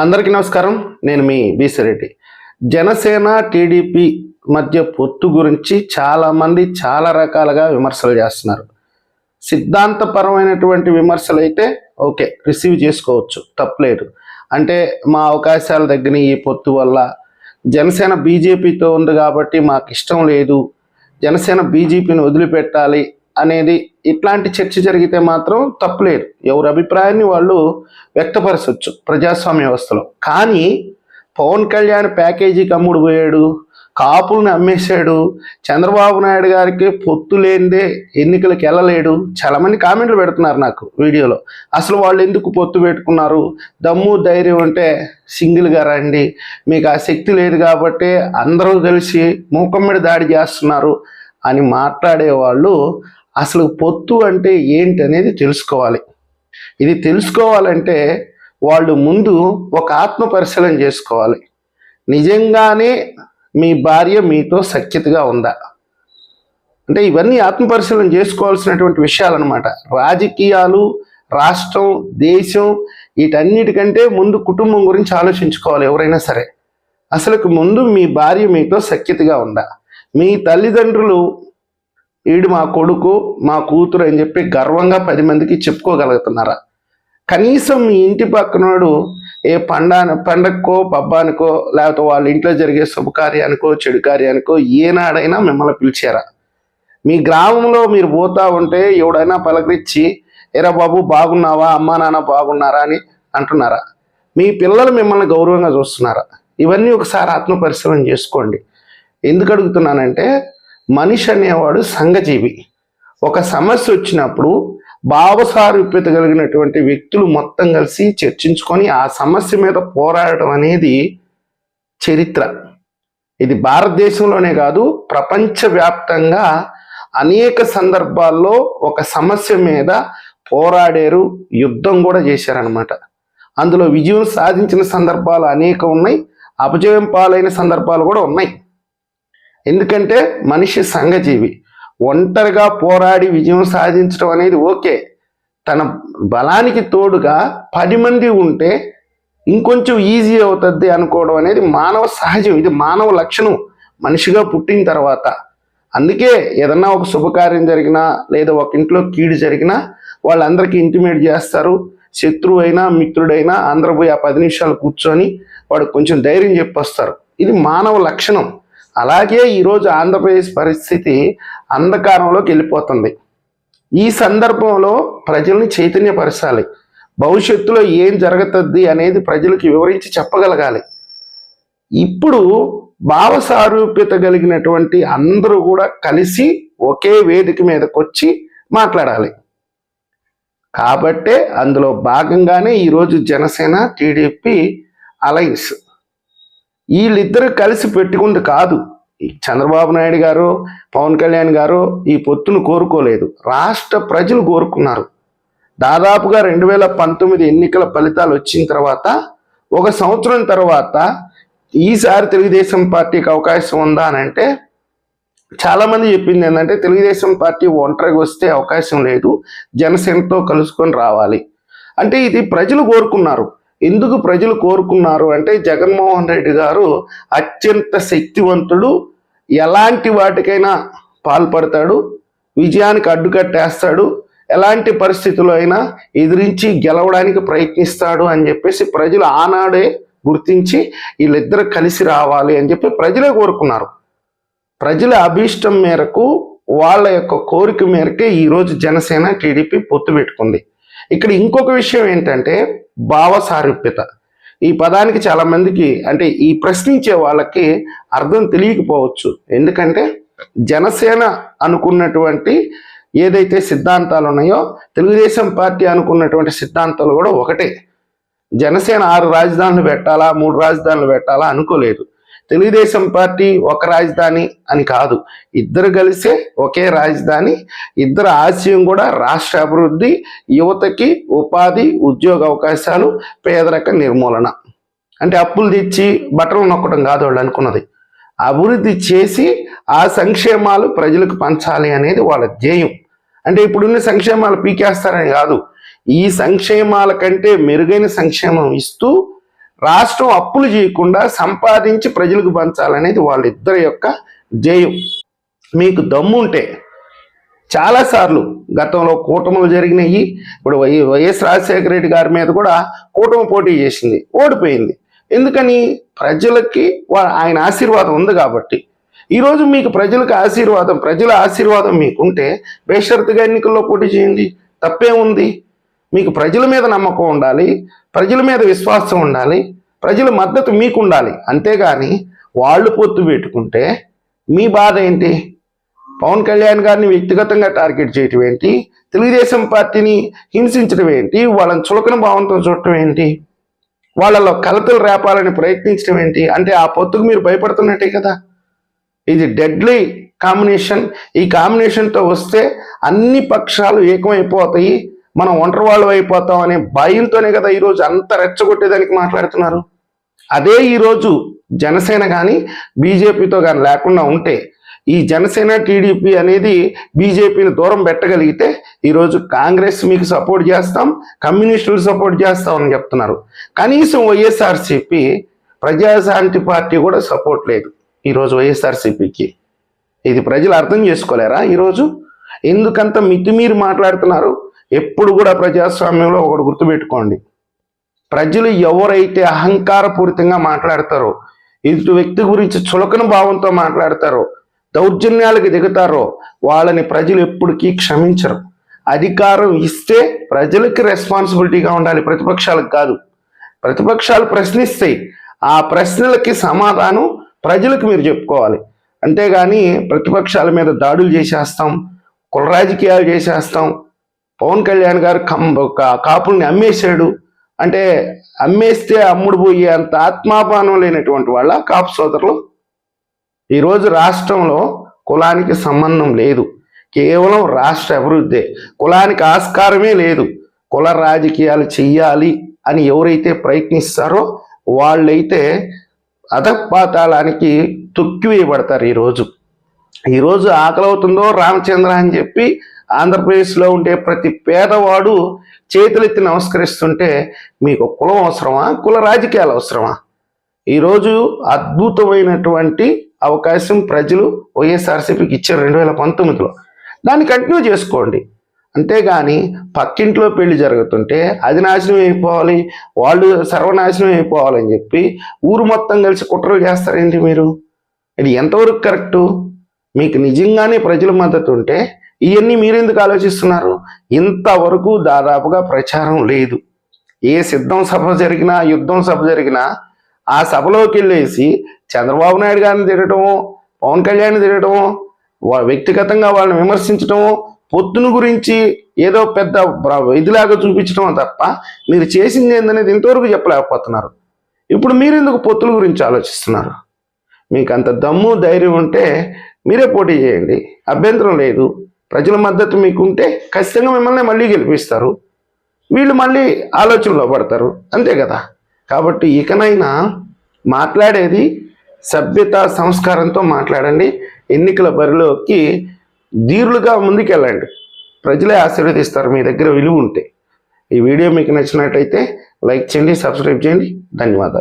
అందరికీ నమస్కారం. నేను మీ బీసిరెడ్డి జనసేన టీడీపీ మధ్య పొత్తు గురించి చాలామంది చాలా రకాలుగా విమర్శలు చేస్తున్నారు. సిద్ధాంతపరమైనటువంటి విమర్శలు అయితే ఓకే రిసీవ్ చేసుకోవచ్చు తప్పలేదు. అంటే మా అవకాశాల దగ్గర ఈ పొత్తు వల్ల జనసేన బీజేపీతో ఉంది కాబట్టి మాకు ఇష్టం లేదు. జనసేన బీజేపీని వదిలిపెట్టాలి అనేది ఇట్లాంటి చర్చ జరిగితే మాత్రం తప్పులేదు ఎవరి అభిప్రాయాన్ని వాళ్ళు వ్యక్తపరచవచ్చు ప్రజాస్వామ్య వ్యవస్థలో. కానీ పవన్ కళ్యాణ్ ప్యాకేజీకి అమ్ముడు పోయాడు కాపుల్ని అమ్మేశాడు చంద్రబాబు నాయుడు గారికి పొత్తు లేనిదే ఎన్నికలకు వెళ్ళలేడు. చాలామంది కామెంట్లు పెడుతున్నారు నాకు వీడియోలో. అసలు వాళ్ళు ఎందుకు పొత్తు పెట్టుకున్నారు? దమ్ము ధైర్యం అంటే సింగిల్గా రండి. మీకు ఆ శక్తి లేదు కాబట్టి అందరూ కలిసి మూకమ్మడి దాడి చేస్తున్నారు అని మాట్లాడే వాళ్ళు అసలు పొత్తు అంటే ఏంటి అనేది తెలుసుకోవాలి. ఇది తెలుసుకోవాలంటే వాళ్ళు ముందు ఒక ఆత్మ పరిశీలన చేసుకోవాలి. నిజంగానే మీ భార్య మీతో సఖ్యతగా ఉందా? అంటే ఇవన్నీ ఆత్మ పరిశీలన చేసుకోవాల్సినటువంటి విషయాలు అనమాట రాజకీయాలు రాష్ట్రం దేశం వీటన్నిటికంటే ముందు కుటుంబం గురించి ఆలోచించుకోవాలి ఎవరైనా సరే. అసలుకు ముందు మీ భార్య మీతో సఖ్యతగా ఉందా? మీ తల్లిదండ్రులు వీడు మా కొడుకు మా కూతురు అని చెప్పి గర్వంగా పది మందికి చెప్పుకోగలుగుతున్నారా? కనీసం మీ ఇంటి పక్కనోడు ఏ పండా పండగకో పబ్బానికో లేకపోతే వాళ్ళ ఇంట్లో జరిగే శుభకార్యానికో చెడు కార్యానికో ఏనాడైనా మిమ్మల్ని పిలిచారా? మీ గ్రామంలో మీరు పోతా ఉంటే ఎవడైనా పలకరించి ఎరా బాబు బాగున్నావా? అమ్మా నాన్న బాగున్నారా? అని అంటున్నారా? మీ పిల్లలు మిమ్మల్ని గౌరవంగా చూస్తున్నారా? ఇవన్నీ ఒకసారి ఆత్మ పరిశీలన చేసుకోండి. ఎందుకు అడుగుతున్నానంటే మనిషి అనేవాడు సంఘజీవి. ఒక సమస్య వచ్చినప్పుడు భావసారూప్యత కలిగినటువంటి వ్యక్తులు మొత్తం కలిసి చర్చించుకొని ఆ సమస్య మీద పోరాడటం అనేది చరిత్ర. ఇది భారతదేశంలోనే కాదు ప్రపంచవ్యాప్తంగా అనేక సందర్భాల్లో ఒక సమస్య మీద పోరాడారు యుద్ధం కూడా చేశారనమాట అందులో విజయం సాధించిన సందర్భాలు అనేక ఉన్నాయి అపజయం పాలైన సందర్భాలు కూడా ఉన్నాయి. ఎందుకంటే మనిషి సంఘజీవి. ఒంటరిగా పోరాడి విజయం సాధించడం అనేది ఓకే. తన బలానికి తోడుగా పది మంది ఉంటే ఇంకొంచెం ఈజీ అవుతుంది అనుకోవడం అనేది మానవ సహజం. ఇది మానవ లక్షణం. మనిషిగా పుట్టిన తర్వాత. అందుకే ఏదన్నా ఒక శుభకార్యం జరిగినా లేదా ఒక ఇంట్లో కీడు జరిగినా వాళ్ళందరికీ ఇంటిమేట్ చేస్తారు. శత్రువు అయినా మిత్రుడైనా అందరూ పోయి ఆ పది నిమిషాలు కూర్చొని వాడు కొంచెం ధైర్యం చెప్పొస్తారు. ఇది మానవ లక్షణం. అలాగే ఈరోజు ఆంధ్రప్రదేశ్ పరిస్థితి అంధకారంలోకి వెళ్ళిపోతుంది. ఈ సందర్భంలో ప్రజల్ని చైతన్యపరచాలి. భవిష్యత్తులో ఏం జరుగుతుంది అనేది ప్రజలకు వివరించి చెప్పగలగాలి. ఇప్పుడు భావ సారూప్యత కలిగినటువంటి అందరూ కూడా కలిసి ఒకే వేదిక మీదకి వచ్చి మాట్లాడాలి. కాబట్టే అందులో భాగంగానే ఈరోజు జనసేన టీడీపీ అలయన్స్ వీళ్ళిద్దరు కలిసి పెట్టుకుంది కాదు. చంద్రబాబు నాయుడు గారు పవన్ కళ్యాణ్ గారు ఈ పొత్తును కోరుకోలేదు. రాష్ట్ర ప్రజలు కోరుకున్నారు. దాదాపుగా రెండు వేల పంతొమ్మిది ఎన్నికల ఫలితాలు వచ్చిన తర్వాత ఒక సంవత్సరం తర్వాత ఈసారి తెలుగుదేశం పార్టీకి అవకాశం ఉందా అని అంటే చాలామంది చెప్పింది ఏంటంటే తెలుగుదేశం పార్టీ ఒంటరిగా వస్తే అవకాశం లేదు. జనసేనతో కలుసుకొని రావాలి. అంటే ఇది ప్రజలు కోరుకున్నారు. ఎందుకు ప్రజలు కోరుకున్నారు అంటే జగన్మోహన్ రెడ్డి గారు అత్యంత శక్తివంతుడు ఎలాంటి వాటికైనా పాల్పడతాడు విజయానికి అడ్డుకట్టేస్తాడు ఎలాంటి పరిస్థితుల్లో అయినా ఎదిరించి గెలవడానికి ప్రయత్నిస్తాడు అని చెప్పేసి ప్రజలు ఆనాడే గుర్తించి వీళ్ళిద్దరు కలిసి రావాలి అని చెప్పి ప్రజలే కోరుకున్నారు. ప్రజల అభీష్టం మేరకు వాళ్ళ యొక్క కోరిక మేరకే ఈరోజు జనసేన టీడీపీ పొత్తు పెట్టుకుంది. ఇక్కడ ఇంకొక విషయం ఏంటంటే భావ సారూప్యత. ఈ పదానికి చాలా మందికి అంటే ఈ ప్రశ్నించే వాళ్ళకి అర్థం తెలియకపోవచ్చు. ఎందుకంటే జనసేన అనుకున్నటువంటి ఏదైతే సిద్ధాంతాలు ఉన్నాయో తెలుగుదేశం పార్టీ అనుకున్నటువంటి సిద్ధాంతాలు కూడా ఒకటే. జనసేన ఆరు రాజధానులు పెట్టాలా మూడు రాజధానులు పెట్టాలా అనుకోలేదు. తెలుగుదేశం పార్టీ ఒక రాజధాని అని కాదు. ఇద్దరు కలిసే ఒకే రాజధాని. ఇద్దరు ఆశయం కూడా రాష్ట్ర అభివృద్ధి యువతకి ఉపాధి ఉద్యోగ అవకాశాలు పేదరిక నిర్మూలన. అంటే అప్పులు తెచ్చి బట్టలు నొక్కడం కాదు వాళ్ళు అనుకున్నది. అభివృద్ధి చేసి ఆ సంక్షేమాలు ప్రజలకు పంచాలి అనేది వాళ్ళ ధ్యేయం. అంటే ఇప్పుడున్న సంక్షేమాలు పీకేస్తారని కాదు. ఈ సంక్షేమాల కంటే మెరుగైన సంక్షేమం ఇస్తూ రాష్ట్రం అప్పులు చేయకుండా సంపాదించి ప్రజలకు పంచాలనేది వాళ్ళిద్దరి యొక్క జయం మీకు దమ్ముంటే చాలాసార్లు గతంలో కూటములు జరిగినాయి. ఇప్పుడు వై వైఎస్ రాజశేఖర రెడ్డి గారి మీద కూడా కూటమి పోటీ చేసింది. ఓడిపోయింది. ఎందుకని? ప్రజలకి వా- ఆయన ఆశీర్వాదం ఉంది కాబట్టి. ఈరోజు మీకు ప్రజలకు ఆశీర్వాదం ప్రజల ఆశీర్వాదం మీకుంటే బేషరతుగా ఎన్నికల్లో పోటీ చేయండి. తప్పేముంది? మీకు ప్రజల మీద నమ్మకం ఉండాలి ప్రజల మీద విశ్వాసం ఉండాలి ప్రజల మద్దతు మీకు ఉండాలి అంతేగాని వాళ్ళు పొత్తు పెట్టుకుంటే మీ బాధ ఏంటి? పవన్ కళ్యాణ్ గారిని వ్యక్తిగతంగా టార్గెట్ చేయటం ఏంటి? తెలుగుదేశం పార్టీని హింసించడం ఏంటి? వాళ్ళని చులకన భావంతో చూడటం ఏంటి? వాళ్ళలో కలతలు రేపాలని ప్రయత్నించడం ఏంటి? అంటే ఆ పొత్తుకు మీరు భయపడుతున్నట్టే కదా. ఇది డెడ్లీ కాంబినేషన్ ఈ కాంబినేషన్తో వస్తే అన్ని పక్షాలు ఏకమైపోతాయి. మనం ఒంటరి వాళ్ళు అయిపోతాం అనే భయంతోనే కదా ఈరోజు అంత రెచ్చగొట్టేదానికి మాట్లాడుతున్నారు. అదే ఈరోజు జనసేన కానీ బీజేపీతో కానీ లేకుండా ఉంటే ఈ జనసేన టీడీపీ అనేది బీజేపీని దూరం పెట్టగలిగితే ఈరోజు కాంగ్రెస్ మీకు సపోర్ట్ చేస్తాం కమ్యూనిస్టులు సపోర్ట్ చేస్తాం అని చెప్తున్నారు. కనీసం వైఎస్ఆర్సిపి ప్రజాశాంతి పార్టీ కూడా సపోర్ట్ లేదు ఈరోజు వైఎస్ఆర్సిపికి. ఇది ప్రజలు అర్థం చేసుకోలేరా ఈరోజు? ఎందుకంత మితిమీరి మాట్లాడుతున్నారు? ఎప్పుడు కూడా ప్రజాస్వామ్యంలో ఒకటి గుర్తుపెట్టుకోండి. ప్రజలు ఎవరైతే అహంకారపూరితంగా మాట్లాడతారో ఎదుటి వ్యక్తి గురించి చులకన భావంతో మాట్లాడతారో దౌర్జన్యాలకు దిగుతారో వాళ్ళని ప్రజలు ఎప్పటికీ క్షమించరు. అధికారం ఇస్తే ప్రజలకి రెస్పాన్సిబిలిటీగా ఉండాలి ప్రతిపక్షాలకు కాదు. ప్రతిపక్షాలు ప్రశ్నిస్తాయి ఆ ప్రశ్నలకి సమాధానం ప్రజలకు మీరు చెప్పుకోవాలి. అంతేగాని ప్రతిపక్షాల మీద దాడులు చేసేస్తాం కుల రాజకీయాలు చేసేస్తాం పవన్ కళ్యాణ్ గారు కం కాపుల్ని అమ్మేశాడు. అంటే అమ్మేస్తే అమ్ముడు పోయే అంత ఆత్మాపానం లేనటువంటి వాళ్ళ కాపు సోదరులు. ఈరోజు రాష్ట్రంలో కులానికి సంబంధం లేదు. కేవలం రాష్ట్ర అభివృద్ధి. కులానికి ఆస్కారమే లేదు. కుల రాజకీయాలు చెయ్యాలి అని ఎవరైతే ప్రయత్నిస్తారో వాళ్ళైతే అధపాతాళానికి తొక్కివేయబడతారు ఈరోజు ఈరోజు ఆకలి అవుతుందో రామచంద్ర అని చెప్పి ఆంధ్రప్రదేశ్లో ఉండే ప్రతి పేదవాడు చేతులెత్తి నమస్కరిస్తుంటే మీకు కులం అవసరమా? కుల రాజకీయాలు అవసరమా? ఈరోజు అద్భుతమైనటువంటి అవకాశం ప్రజలు వైఎస్ఆర్సీపీకి ఇచ్చారు రెండు వేల పంతొమ్మిదిలో. దాన్ని కంటిన్యూ చేసుకోండి. అంతేగాని పక్కింట్లో పెళ్ళి జరుగుతుంటే అది నాశనం అయిపోవాలి వాళ్ళు సర్వనాశనం అయిపోవాలని చెప్పి ఊరు మొత్తం కలిసి కుట్రలు చేస్తారేంటి మీరు? ఇది ఎంతవరకు కరెక్టు? మీకు నిజంగానే ప్రజల మద్దతు ఉంటే ఇవన్నీ మీరెందుకు ఆలోచిస్తున్నారు? ఇంతవరకు దాదాపుగా ప్రచారం లేదు. ఏ సిద్ధం సభ జరిగినా యుద్ధం సభ జరిగినా ఆ సభలోకి వెళ్ళేసి చంద్రబాబు నాయుడు గారిని తిరగటము పవన్ కళ్యాణ్ తిరగటము వ్యక్తిగతంగా వాళ్ళని విమర్శించటము పొత్తును గురించి ఏదో పెద్ద ఇదిలాగా చూపించడం తప్ప మీరు చేసింది ఏందనేది ఇంతవరకు చెప్పలేకపోతున్నారు. ఇప్పుడు మీరు ఎందుకు పొత్తుల గురించి ఆలోచిస్తున్నారు? మీకు అంత దమ్ము ధైర్యం ఉంటే మీరే పోటీ చేయండి. అభ్యంతరం లేదు. ప్రజల మద్దతు మీకు ఉంటే ఖచ్చితంగా మిమ్మల్ని మళ్ళీ గెలిపిస్తారు. వీళ్ళు మళ్ళీ ఆలోచనలో పడతారు. అంతే కదా? కాబట్టి ఇకనైనా మాట్లాడేది సభ్యత సంస్కారంతో మాట్లాడండి. ఎన్నికల బరిలోకి ధీరులుగా ముందుకెళ్ళండి. ప్రజలే ఆశీర్వదిస్తారు మీ దగ్గర విలువ ఉంటే. ఈ వీడియో మీకు నచ్చినట్టయితే లైక్ చేయండి సబ్స్క్రైబ్ చేయండి. ధన్యవాదాలు.